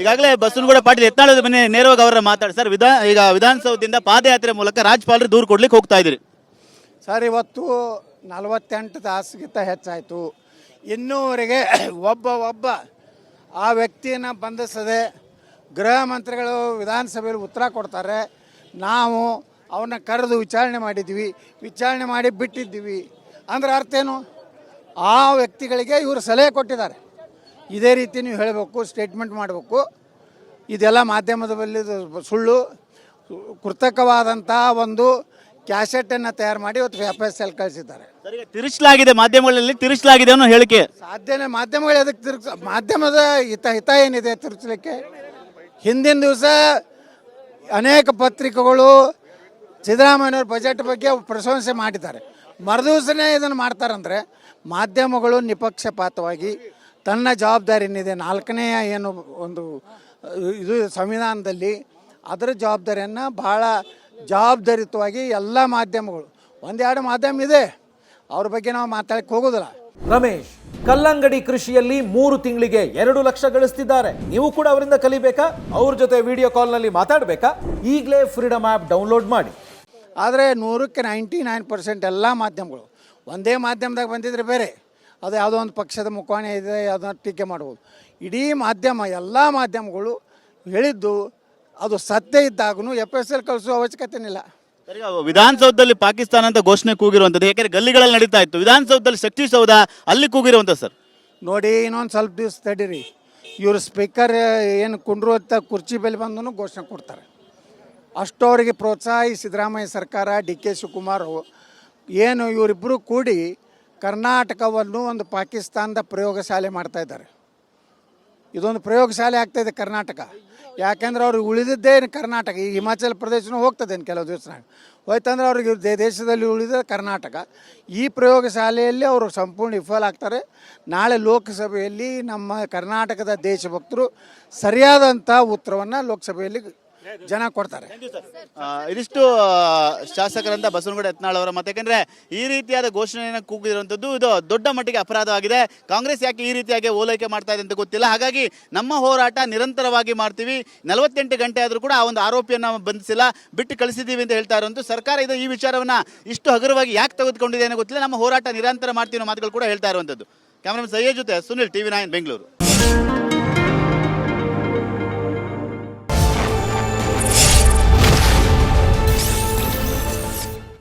ಈಗಾಗಲೇ ಬಸವನಗೌಡ ಪಾಟೀಲ್ ಯತ್ನಾಳದ ಮನೆ ನೇರವಾಗಿ ಅವರ ಮಾತಾಡಿ ಸರ್, ವಿಧಾನ ಈಗ ವಿಧಾನಸೌಧದಿಂದ ಪಾದಯಾತ್ರೆ ಮೂಲಕ ರಾಜ್ಯಪಾಲರು ದೂರು ಕೊಡ್ಲಿಕ್ಕೆ ಹೋಗ್ತಾ ಇದ್ದೀರಿ. ಸರ್, ಇವತ್ತು ನಲವತ್ತೆಂಟು ತಾಸಿಗಿಂತ ಹೆಚ್ಚಾಯಿತು. ಇನ್ನೂವರೆಗೆ ಒಬ್ಬ ಒಬ್ಬ ಆ ವ್ಯಕ್ತಿಯನ್ನು ಬಂಧಿಸದೆ ಗೃಹ ಮಂತ್ರಿಗಳು ವಿಧಾನಸಭೆಯಲ್ಲಿ ಉತ್ತರ ಕೊಡ್ತಾರೆ. ನಾವು ಅವನ್ನ ಕರೆದು ವಿಚಾರಣೆ ಮಾಡಿದ್ವಿ ವಿಚಾರಣೆ ಮಾಡಿ ಬಿಟ್ಟಿದ್ದೀವಿ. ಅಂದ್ರೆ ಅರ್ಥ ಏನು? ಆ ವ್ಯಕ್ತಿಗಳಿಗೆ ಇವರು ಸಲಹೆ ಕೊಟ್ಟಿದ್ದಾರೆ. ಇದೇ ರೀತಿ ನೀವು ಹೇಳಬೇಕು ಸ್ಟೇಟ್ಮೆಂಟ್ ಮಾಡಬೇಕು. ಇದೆಲ್ಲ ಮಾಧ್ಯಮದ ಮಾಧ್ಯಮದಲ್ಲಿ ಸುಳ್ಳು. ಕೃತಕವಾದಂಥ ಒಂದು ಕ್ಯಾಸೆಟನ್ನು ತಯಾರು ಮಾಡಿ ಇವತ್ತು ಎಫ್ ಎಸ್ ಎಲ್ ಕಳಿಸಿದ್ದಾರೆ. ತಿರುಚಲಾಗಿದೆ ಮಾಧ್ಯಮಗಳಲ್ಲಿ ತಿರುಚಲಾಗಿದೆ ಅನ್ನೋ ಹೇಳಿಕೆ. ಸಾಧ್ಯನೇ ಮಾಧ್ಯಮಗಳು ಅದಕ್ಕೆ ತಿರುಗಿಸ ಮಾಧ್ಯಮದ ಹಿತ ಹಿತ ಏನಿದೆ ತಿರುಚಲಿಕ್ಕೆ? ಹಿಂದಿನ ದಿವಸ ಅನೇಕ ಪತ್ರಿಕೆಗಳು ಸಿದ್ದರಾಮಯ್ಯವ್ರ ಬಜೆಟ್ ಬಗ್ಗೆ ಪ್ರಶಂಸೆ ಮಾಡಿದ್ದಾರೆ. ಮರುದಿವಸನೇ ಇದನ್ನು ಮಾಡ್ತಾರಂದರೆ ಮಾಧ್ಯಮಗಳು ನಿಪಕ್ಷಪಾತವಾಗಿ ತನ್ನ ಜವಾಬ್ದಾರಿ ಏನಿದೆ ನಾಲ್ಕನೆಯ ಏನು ಒಂದು ಇದು ಸಂವಿಧಾನದಲ್ಲಿ ಅದರ ಜವಾಬ್ದಾರಿಯನ್ನು ಭಾಳ ಜವಾಬ್ದಾರಿಯುತವಾಗಿ ಎಲ್ಲ ಮಾಧ್ಯಮಗಳು ಒಂದೆರಡು ಮಾಧ್ಯಮ ಇದೆ. ಅವ್ರ ಬಗ್ಗೆ ನಾವು ಮಾತಾಡಕ್ಕೆ ಹೋಗೋದಿಲ್ಲ. ರಮೇಶ್ ಕಲ್ಲಂಗಡಿ ಕೃಷಿಯಲ್ಲಿ ಮೂರು ತಿಂಗಳಿಗೆ ಎರಡು ಲಕ್ಷ ಗಳಿಸ್ತಿದ್ದಾರೆ. ನೀವು ಕೂಡ ಅವರಿಂದ ಕಲಿಬೇಕಾ? ಅವ್ರ ಜೊತೆ ವಿಡಿಯೋ ಕಾಲ್ನಲ್ಲಿ ಮಾತಾಡಬೇಕಾ? ಈಗಲೇ ಫ್ರೀಡಮ್ ಆ್ಯಪ್ ಡೌನ್ಲೋಡ್ ಮಾಡಿ. ಆದರೆ ನೂರಕ್ಕೆ ನೈಂಟಿ ನೈನ್ ಪರ್ಸೆಂಟ್ ಎಲ್ಲ ಮಾಧ್ಯಮಗಳು ಒಂದೇ ಮಾಧ್ಯಮದಾಗ ಬಂದಿದ್ರೆ ಬೇರೆ. ಅದು ಯಾವುದೋ ಒಂದು ಪಕ್ಷದ ಮುಖವಾಣಿ ಇದೆ ಅದನ್ನ ಟೀಕೆ ಮಾಡ್ಬೋದು. ಇಡೀ ಮಾಧ್ಯಮ ಎಲ್ಲ ಮಾಧ್ಯಮಗಳು ಹೇಳಿದ್ದು ಅದು ಸತ್ಯ ಇದ್ದಾಗೂ ಎಫ್ ಎಸ್ ಎಲ್ ಕಳಿಸೋ ಅವಶ್ಯಕತೆನಿಲ್ಲ. ಇಲ್ಲ ಈಗ ವಿಧಾನಸೌಧದಲ್ಲಿ ಪಾಕಿಸ್ತಾನ ಅಂತ ಘೋಷಣೆ ಕೂಗಿರುವಂಥದ್ದು ಯಾಕೆಂದರೆ ಗಲ್ಲಿಗಳಲ್ಲಿ ನಡೀತಾ ಇತ್ತು. ವಿಧಾನಸೌಧದಲ್ಲಿ ಶಕ್ತಿ ಸೌಧ ಅಲ್ಲಿ ಕೂಗಿರುವಂಥ ಸರ್? ನೋಡಿ ಇನ್ನೊಂದು ಸ್ವಲ್ಪ ದಿವಸ ತಡೀರಿ. ಇವರು ಸ್ಪೀಕರ್ ಏನು ಕುಂಡ್ರುವಂಥ ಕುರ್ಚಿ ಬೆಲೆ ಬಂದೂ ಘೋಷಣೆ ಕೊಡ್ತಾರೆ. ಅಷ್ಟವರಿಗೆ ಈ ಸಿದ್ದರಾಮಯ್ಯ ಸರ್ಕಾರ ಡಿ ಕೆ ಶಿವಕುಮಾರ್ ಏನು ಇವರಿಬ್ಬರು ಕೂಡಿ ಕರ್ನಾಟಕವನ್ನು ಒಂದು ಪಾಕಿಸ್ತಾನದ ಪ್ರಯೋಗಶಾಲೆ ಮಾಡ್ತಾ ಇದ್ದಾರೆ. ಇದೊಂದು ಪ್ರಯೋಗಶಾಲೆ ಆಗ್ತಾಯಿದೆ ಕರ್ನಾಟಕ. ಯಾಕೆಂದ್ರೆ ಅವ್ರಿಗೆ ಉಳಿದಿದ್ದೇ ಕರ್ನಾಟಕ. ಈ ಹಿಮಾಚಲ ಪ್ರದೇಶನೂ ಹೋಗ್ತದೇನು ಕೆಲವು ದಿವಸನಾಗ ಹೋಯ್ತಂದ್ರೆ ಅವ್ರಿಗೆ ದೇಶದಲ್ಲಿ ಉಳಿದ ಕರ್ನಾಟಕ. ಈ ಪ್ರಯೋಗಶಾಲೆಯಲ್ಲಿ ಅವರು ಸಂಪೂರ್ಣ ವಿಫಲ ಆಗ್ತಾರೆ. ನಾಳೆ ಲೋಕಸಭೆಯಲ್ಲಿ ನಮ್ಮ ಕರ್ನಾಟಕದ ದೇಶಭಕ್ತರು ಸರಿಯಾದಂಥ ಉತ್ತರವನ್ನು ಲೋಕಸಭೆಯಲ್ಲಿ ಜನ ಕೊಡ್ತಾರೆ. ಆ, ಇದಿಷ್ಟು ಆ, ಶಾಸಕರಂತ ಬಸವನಗೌಡ ಯತ್ನಾಳ್ ಅವರ ಮತ. ಯಾಕಂದ್ರೆ ಈ ರೀತಿಯಾದ ಘೋಷಣೆಯನ್ನು ಕೂಗಿರುವಂಥದ್ದು ಇದು ದೊಡ್ಡ ಮಟ್ಟಿಗೆ ಅಪರಾಧವಾಗಿದೆ. ಕಾಂಗ್ರೆಸ್ ಯಾಕೆ ಈ ರೀತಿಯಾಗಿ ಓಲೈಕೆ ಮಾಡ್ತಾ ಇದೆ ಅಂತ ಗೊತ್ತಿಲ್ಲ. ಹಾಗಾಗಿ ನಮ್ಮ ಹೋರಾಟ ನಿರಂತರವಾಗಿ ಮಾಡ್ತೀವಿ. ನಲವತ್ತೆಂಟು ಗಂಟೆ ಆದರೂ ಕೂಡ ಆ ಒಂದು ಆರೋಪಿಯನ್ನು ಬಂಧಿಸಿಲ್ಲ. ಬಿಟ್ಟು ಕಳಿಸಿದ್ದೀವಿ ಅಂತ ಹೇಳ್ತಾ ಇರುವಂತದ್ದು ಸರ್ಕಾರ ಇದು ಈ ವಿಚಾರವನ್ನ ಇಷ್ಟು ಹಗುರವಾಗಿ ಯಾಕೆ ತೆಗೆದುಕೊಂಡಿದೆ ಅನ್ನೋ ಗೊತ್ತಿಲ್ಲ. ನಮ್ಮ ಹೋರಾಟ ನಿರಂತರ ಮಾಡ್ತೀವಿ ಅನ್ನೋ ಮಾತುಗಳು ಕೂಡ ಹೇಳ್ತಾ ಇರುವಂಥದ್ದು. ಕ್ಯಾಮ್ರಾಮನ್ ಸಯ್ಯ ಜೊತೆ ಸುನಿಲ್ ಟಿವಿ ನೈನ್ ಬೆಂಗಳೂರು.